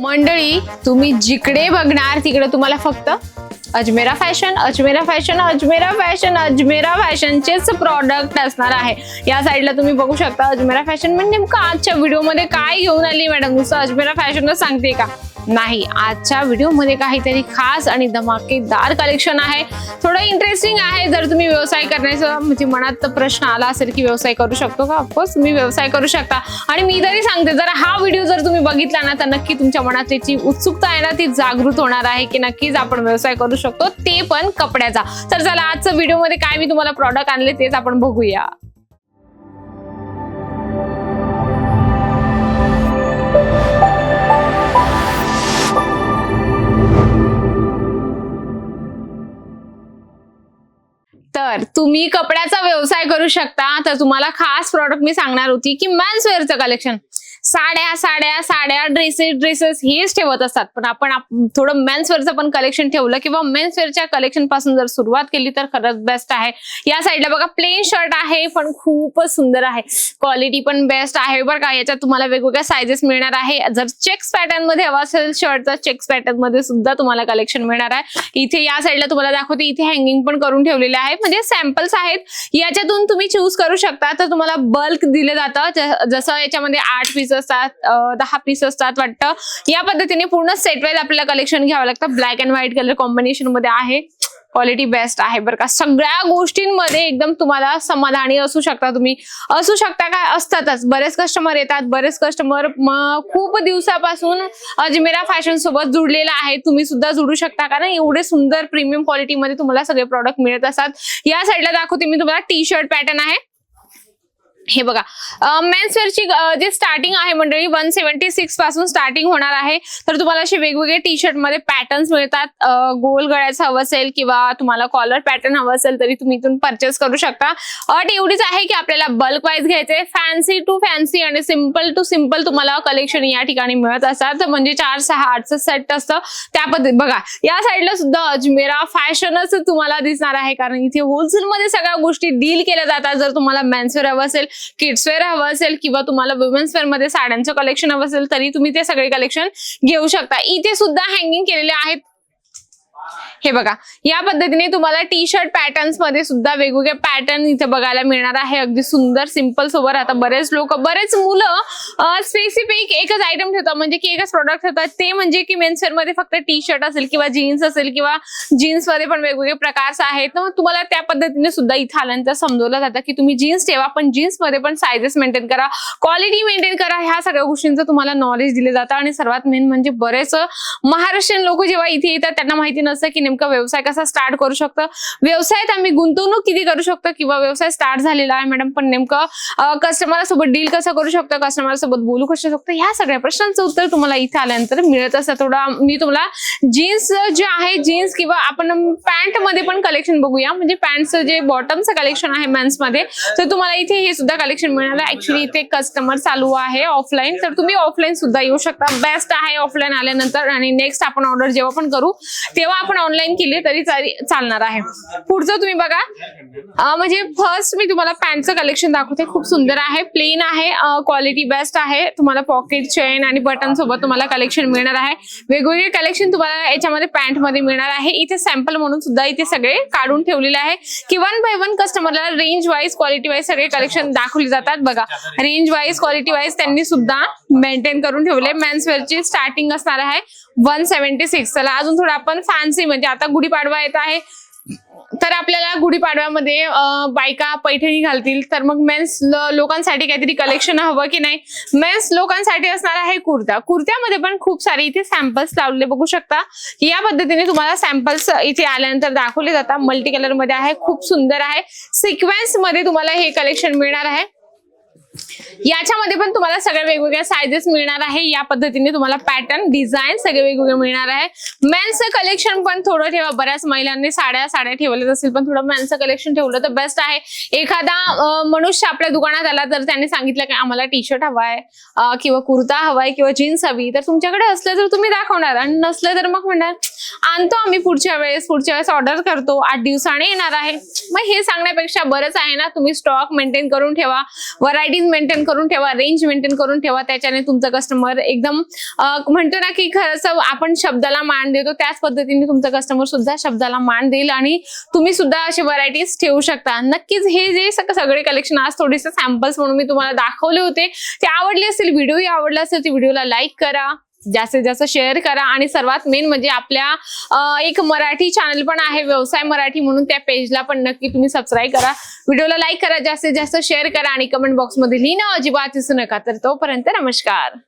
मंडळी तुम्ही जिकडे बघणार तिकडे तुम्हाला फक्त Ajmera Fashion Ajmera Fashion Ajmera Fashion Ajmera फॅशनचेच product असणार आहे. या साईडला तुम्ही बघू शकता अजमेरा फॅशन म्हणजे नेमकं आजच्या व्हिडिओमध्ये काय घेऊन आली मॅडम नुसतं अजमेरा फॅशनच सांगते का? नाही आजच्या व्हिडिओमध्ये काहीतरी खास आणि धमाकेदार कलेक्शन आहे. थोडं इंटरेस्टिंग आहे जर तुम्ही व्यवसाय करण्याचा म्हणजे मनात प्रश्न आला असेल की व्यवसाय करू शकतो का? ऑफकोर्स तुम्ही व्यवसाय करू शकता. आणि मी तरी सांगते जर हा व्हिडिओ जर तुम्ही बघितला ना तर नक्की तुमच्या मनात त्याची उत्सुकता आहे ना ती जागृत होणार आहे की नक्कीच आपण व्यवसाय करू शकतो. ते पण कपड्याचा. तर चला आजच्या व्हिडिओमध्ये काय मी तुम्हाला प्रॉडक्ट आणले तेच आपण बघूया. तुम्ही कपड्याचा व्यवसाय करू शकता. तर तुम्हाला खास प्रॉडक्ट मी सांगणार होती की मॅन्सवेअरचं कलेक्शन साड्या साड्या साड्या ड्रेसेस ड्रेसेस हेच ठेवत असतात. पण आपण थोडं मेन्सवेअरचं पण कलेक्शन ठेवलं किंवा मेन्स वेअरच्या कलेक्शनपासून जर सुरुवात केली तर खरंच बेस्ट आहे. या साईडला बघा प्लेन शर्ट आहे पण खूपच सुंदर आहे. क्वालिटी पण बेस्ट आहे. बरं का याच्यात तुम्हाला वेगवेगळ्या सायझेस मिळणार आहे. जर चेक्स पॅटर्नमध्ये हवा असेल शर्ट तर चेक्स पॅटर्नमध्ये सुद्धा तुम्हाला कलेक्शन मिळणार आहे. इथे या साईडला तुम्हाला दाखवते इथे हँगिंग पण करून ठेवलेले आहे. म्हणजे सॅम्पल्स आहेत. याच्यातून तुम्ही चूज करू शकता. तर तुम्हाला बल्क दिले जातं. जसं याच्यामध्ये आठ पीस असतात दहा पीस असतात वाटतं. या पद्धतीने पूर्ण सेटवाईज आपल्याला कलेक्शन घ्यावं लागतं. ब्लॅक अँड व्हाईट कलर कॉम्बिनेशनमध्ये आहे. क्वालिटी बेस्ट आहे बरं का. सगळ्या गोष्टींमध्ये एकदम तुम्हाला समाधानी असू शकता तुम्ही. असू शकता काय असतातच. बरेच कस्टमर येतात. बरेच कस्टमर खूप दिवसापासून अजमेरा फॅशन सोबत जुडलेला आहे. तुम्ही सुद्धा जुडू शकता कारण एवढे सुंदर प्रीमियम क्वालिटीमध्ये तुम्हाला सगळे प्रॉडक्ट मिळत असतात. या साईडला दाखवते मी तुम्हाला टी शर्ट पॅटर्न आहे. हे बघा. मेन्स वेअरची जे स्टार्टिंग आहे मंडळी वन सेव्हन्टी सिक्सपासून स्टार्टिंग होणार आहे. तर तुम्हाला असे वेगवेगळे टी शर्टमध्ये पॅटर्न्स मिळतात. गोल गळ्याचं हवं असेल किंवा तुम्हाला कॉलर पॅटर्न हवं असेल तरी तुम्ही इथून परचेस करू शकता. अट एवढीच आहे की आपल्याला बल्क वाईज घ्यायचे. फॅन्सी टू फॅन्सी आणि सिंपल टू सिंपल तुम्हाला कलेक्शन या ठिकाणी मिळत असतात. म्हणजे चार सहा आठचं सेट असतं. त्या पद्धती बघा या साईडला सुद्धा अजमेरा फॅशनच तुम्हाला दिसणार आहे. कारण इथे होलसेलमध्ये सगळ्या गोष्टी डील केल्या जातात. जर तुम्हाला मेन्सवेअर हवं असेल किड्सवेअर हवं असेल किंवा तुम्हाला वुमेन्स वेअरमध्ये साड्यांचं कलेक्शन हवं असेल तरी तुम्ही ते सगळे कलेक्शन घेऊ शकता. इथे सुद्धा हँगिंग केलेले आहेत. हे बघा या पद्धतीने तुम्हाला टी शर्ट पॅटर्न्समध्ये सुद्धा वेगवेगळे पॅटर्न इथे बघायला मिळणार आहे. अगदी सुंदर सिंपल सोबत. आता बरेच लोक बरेच मुलं स्पेसिफिक एकच आयटम ठेवतात. म्हणजे की एकच प्रोडक्ट ठेवतात. ते म्हणजे की मेन्सवेअरमध्ये फक्त टी शर्ट असेल किंवा जीन्स असेल किंवा जीन्समध्ये पण वेगवेगळे प्रकार आहेत. मग तुम्हाला त्या पद्धतीने सुद्धा इथं आल्यानंतर समजवलं जातं की तुम्ही जीन्स ठेवा पण जीन्समध्ये पण सायझेस मेंटेन करा. क्वालिटी मेंटेन करा. ह्या सगळ्या गोष्टींचं तुम्हाला नॉलेज दिले जातं. आणि सर्वात मेन म्हणजे बरेच महाराष्ट्रीयन लोक जेव्हा इथे येतात त्यांना माहिती नसतं की नेमका व्यवसाय कसा स्टार्ट करू शकतं? व्यवसायात आम्ही गुंतवणूक किती करू शकतो? किंवा व्यवसाय स्टार्ट झालेला आहे मॅडम पण नेमकं कस्टमरसोबत डील कसं करू शकतो? कस्टमर सोबत बोलू कसं शकतो? ह्या सगळ्या प्रश्नांचं उत्तर तुम्हाला इथे आल्यानंतर मिळत असतं. थोडा मी तुम्हाला जीन्स जे आहे जीन्स किंवा आपण पॅन्टमध्ये पण कलेक्शन बघूया. म्हणजे पॅन्टचं जे बॉटमचं कलेक्शन आहे मेन्समध्ये तर तुम्हाला इथे हे सुद्धा कलेक्शन मिळालं. ऍक्च्युली इथे कस्टमर चालू आहे ऑफलाईन तर तुम्ही ऑफलाईन सुद्धा येऊ शकता. बेस्ट आहे ऑफलाईन आल्यानंतर. आणि नेक्स्ट आपण ऑर्डर जेव्हा पण करू तेव्हा आपण ऑनलाईन केली तरी चालणार आहे. पुढचं तुम्ही बघा. म्हणजे फर्स्ट मी तुम्हाला पॅन्टचं कलेक्शन दाखवते. खूप सुंदर आहे. प्लेन आहे. क्वालिटी बेस्ट आहे. तुम्हाला पॉकेट चेन आणि बटन सोबत तुम्हाला कलेक्शन मिळणार आहे. वेगवेगळे कलेक्शन तुम्हाला याच्यामध्ये पॅन्टमध्ये मिळणार आहे. इथे सॅम्पल म्हणून सुद्धा इथे सगळे काढून ठेवलेले आहे. की वन बाय वन कस्टमरला रेंज वाईज क्वालिटी वाईज सगळे कलेक्शन दाखवले जातात. बघा रेंज वाईज क्वालिटी वाईज त्यांनी सुद्धा मेंटेन करून ठेवले. मेन्सवेअरची स्टार्टिंग असणार आहे. वन सेव्हन्टी सिक्स चला अजून थोडं आपण फॅन्सी म्हणजे आता गुढीपाडवा येत आहे. तर आपल्याला गुढीपाडव्यामध्ये बायका पैठणी घालतील. तर मग मेन्स लोकांसाठी काहीतरी कलेक्शन हवं की नाही? मेन्स लोकांसाठी असणार आहे कुर्ता. कुर्त्यामध्ये पण खूप सारे इथे सॅम्पल्स लावलेले बघू शकता. या पद्धतीने तुम्हाला सॅम्पल्स इथे आल्यानंतर दाखवले जातात. मल्टी कलरमध्ये आहे. खूप सुंदर आहे. सिक्वेन्समध्ये तुम्हाला हे कलेक्शन मिळणार आहे. याच्यामध्ये पण तुम्हाला सगळ्या वेगवेगळ्या सायझेस मिळणार आहे. या पद्धतीने तुम्हाला पॅटर्न डिझाईन सगळे वेगवेगळे मिळणार आहे. मेन्सचं कलेक्शन पण थोडं ठेवा. बऱ्याच महिलांनी साड्या साड्या ठेवल्याच असतील पण थोडं मेन्सचं कलेक्शन ठेवलं तर बेस्ट आहे. एखादा मनुष्य आपल्या दुकानात आला तर त्यांनी सांगितलं की आम्हाला टी शर्ट हवाय किंवा कुर्ता हवाय किंवा जीन्स हवी. तर तुमच्याकडे असलं तर तुम्ही दाखवणार आणि नसलं तर मग म्हणणार आणतो आम्ही पुढच्या वेळेस पुढच्या वेळेस ऑर्डर करतो. आठ दिवसाने येणार आहे. मग हे सांगण्यापेक्षा बरंच आहे ना तुम्ही स्टॉक मेंटेन करून ठेवा. व्हरायटीज मेंटेन करून ठेवा रेंज मेंटेन करून ठेवा त्याच्याने तुमचं कस्टमर एकदम म्हणतो ना की खरंच आपण शब्दाला मान देतो त्याच पद्धतीने तुमचा कस्टमर सुद्धा शब्दाला मान देईल आणि तुम्ही सुद्धा असे व्हरायटीज ठेवू शकता. नक्कीच हे जे सगळे कलेक्शन आज थोडेसे सॅम्पल्स म्हणून मी तुम्हाला दाखवले होते ते आवडले असतील व्हिडिओही आवडला असेल तर व्हिडिओला लाईक करा. जास्तीत जास्त शेअर करा. आणि सर्वात मेन म्हणजे आपल्या एक मराठी चॅनल पण आहे व्यवसाय मराठी म्हणून त्या पेजला पण नक्की तुम्ही सबस्क्राईब करा. व्हिडिओला लाईक करा जास्तीत जास्त शेअर करा आणि कमेंट बॉक्समध्ये लिहिणं अजिबात दिसू नका. तर तोपर्यंत नमस्कार.